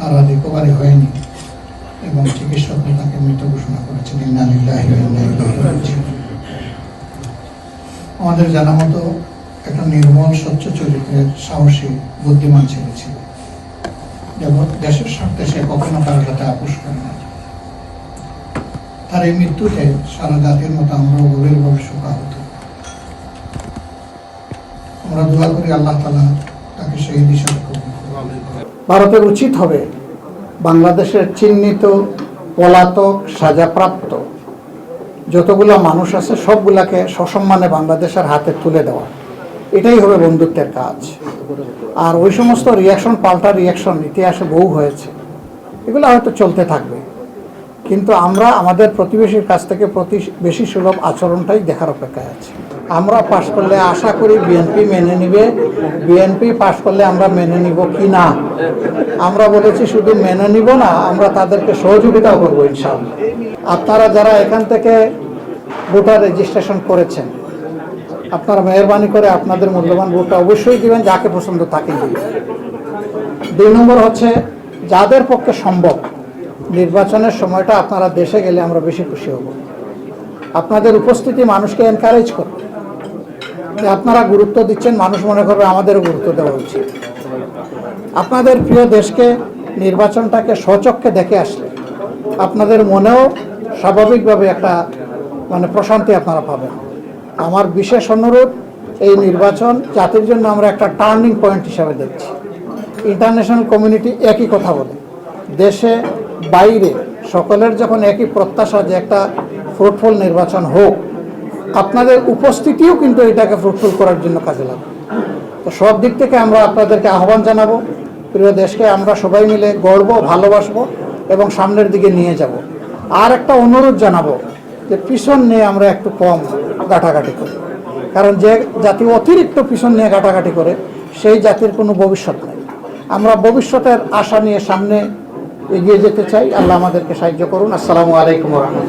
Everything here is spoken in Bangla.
তারা রিকভারি হয়নি এবং চিকিৎসকরা তাকে মৃত ঘোষণা করেছেন। আমাদের জানা মতো একটা নির্মল, স্বচ্ছ চরিত্রের সাহসী, বুদ্ধিমান ছেলে ছিল দেশের স্বার্থে সে কখনো কারোর সাথে আপোষ করে না তার এই মৃত্যুতে সারা জাতির মতো আমরাও গভীরভাবে শোকাহত আমরা দোয়া করি আল্লাহ তালা তাকে সেই দিশাতে কবুল। ভারতের উচিত হবে বাংলাদেশের চিহ্নিত পলাতক সাজাপ্রাপ্ত। যতগুলো মানুষ আছে, সবগুলাকে সসম্মানে বাংলাদেশের হাতে তুলে দেওয়া। এটাই হবে বন্ধুত্বের কাজ। আর ওই সমস্ত রিয়াকশন পাল্টা রিয়াকশন ইতিহাসে বহু হয়েছে। এগুলো হয়তো চলতে থাকবে। কিন্তু আমরা আমাদের প্রতিবেশীর কাছ থেকে প্রতি বেশি সুলভ আচরণটাই দেখার অপেক্ষায় আছি। আমরা পাশ করলে আশা করি বিএনপি মেনে নিবে। বিএনপি পাশ করলে আমরা মেনে নিব কি না? আমরা বলেছি শুধু মেনে নিব না, আমরা তাদেরকে সহযোগিতাও করব ইনশাআল্লাহ। আপনারা যারা এখান থেকে ভোটার রেজিস্ট্রেশন করেছেন, আপনারা মেহরবানি করে আপনাদের মূল্যবান ভোটটা অবশ্যই দিবেন, যাকে পছন্দ তাকে দিবেন। দুই নম্বর হচ্ছে, যাদের পক্ষে সম্ভব, নির্বাচনের সময়টা আপনারা দেশে গেলে আমরা বেশি খুশি হব। আপনাদের উপস্থিতি মানুষকে এনকারেজ করবে। আপনারা গুরুত্ব দিচ্ছেন, মানুষ মনে করবে আমাদেরও গুরুত্ব দেওয়া উচিত। আপনাদের প্রিয় দেশকে, নির্বাচনটাকে স্বচক্ষে দেখে আসলে। আপনাদের মনেও স্বাভাবিকভাবে একটা মানে প্রশান্তি আপনারা পাবেন। আমার বিশেষ অনুরোধ, এই নির্বাচন জাতির জন্য আমরা একটা টার্নিং পয়েন্ট হিসাবে দেখছি। ইন্টারন্যাশনাল কমিউনিটি একই কথা বলে। দেশে বাইরে সকলের যখন একই প্রত্যাশা যে একটা ফ্রুটফুল নির্বাচন হোক আপনাদের উপস্থিতিও কিন্তু এটাকে ফ্রুটফুল করার জন্য কাজে লাগবে তো সব দিক থেকে আমরা আপনাদেরকে আহ্বান জানাব, প্রিয় দেশকে আমরা সবাই মিলে গড়বো ভালোবাসবো এবং সামনের দিকে নিয়ে যাব। আর একটা অনুরোধ জানাব যে পিছন নিয়ে আমরা একটু কম গাঁটাগাটি করি। কারণ যে জাতি অতিরিক্ত পিছন নিয়ে গাঁটাগাটি করে, সেই জাতির কোনো ভবিষ্যৎ নেই। আমরা ভবিষ্যতের আশা নিয়ে সামনে এগিয়ে যেতে চাই। আল্লাহ আমাদেরকে সাহায্য করুন। আসসালামু আলাইকুম রহমতুল্লাহ।